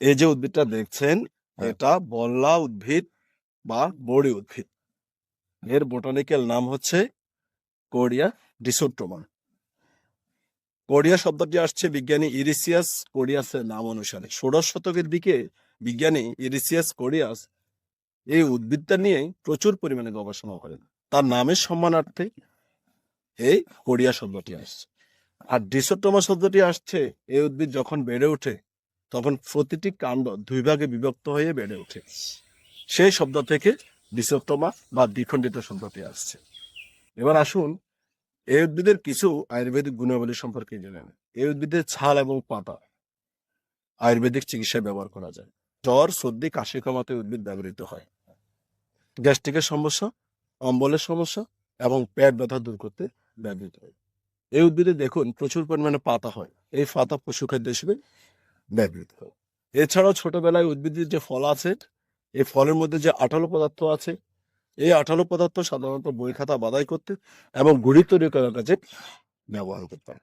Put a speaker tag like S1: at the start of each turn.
S1: এই যে উদ্ভিদটা দেখছেন
S2: হ্যাঁ।
S1: এটা বল্লা উদ্ভিদ বা বড়ি উদ্ভিদ। এর বোটানিক্যাল নাম হচ্ছে কোরিয়া ডিসোট্রোমা। কোরিয়া শব্দটি আসছে বিজ্ঞানী ইরিসিয়াস কোরিয়াসের নাম অনুসারে। ষোড়শ শতকের দিকে বিজ্ঞানী ইরিসিয়াস কোরিয়াস এই উদ্ভিদটা নিয়ে প্রচুর পরিমাণে গবেষণা করেন। তার নামের সম্মানার্থে এই কোরিয়া শব্দটি আসছে। আর ডিসোট্রোমা শব্দটি আসছে এই উদ্ভিদ যখন বেড়ে ওঠে তখন প্রতিটি কাণ্ড দুই ভাগে বিভক্ত হয়ে বেড়ে ওঠে। সেই শব্দ থেকে ডিসোট্রোমা বা দ্বিখণ্ডিত শব্দটি আসছে। এবার আসুন এই উদ্ভিদের কিছু আয়ুর্বেদিক গুণাবলী সম্পর্কে জেনে নেন এই উদ্ভিদের ছাল এবং পাতা আয়ুর্বেদিক চিকিৎসায় ব্যবহার করা যায়। জ্বর, সর্দি, কাশি কমাতে উদ্ভিদ ব্যবহৃত হয়। গ্যাস্ট্রিকের সমস্যা, অম্বলের সমস্যা এবং পেট ব্যথা দূর করতে ব্যবহৃত হয়। এই উদ্ভিদে দেখুন প্রচুর পরিমাণে পাতা হয়। এই পাতা পশু খাদ্য হিসেবে ব্যবহৃত হয়। এছাড়াও ছোটবেলায় উদ্ভিদের যে ফল আছে, এই ফলের মধ্যে যে আঠালো পদার্থ আছে, এই আঠালো পদার্থ সাধারণত বই খাতা বাদাই করতে এবং গুড়ি তৈরি করার কাজে ব্যবহার করতাম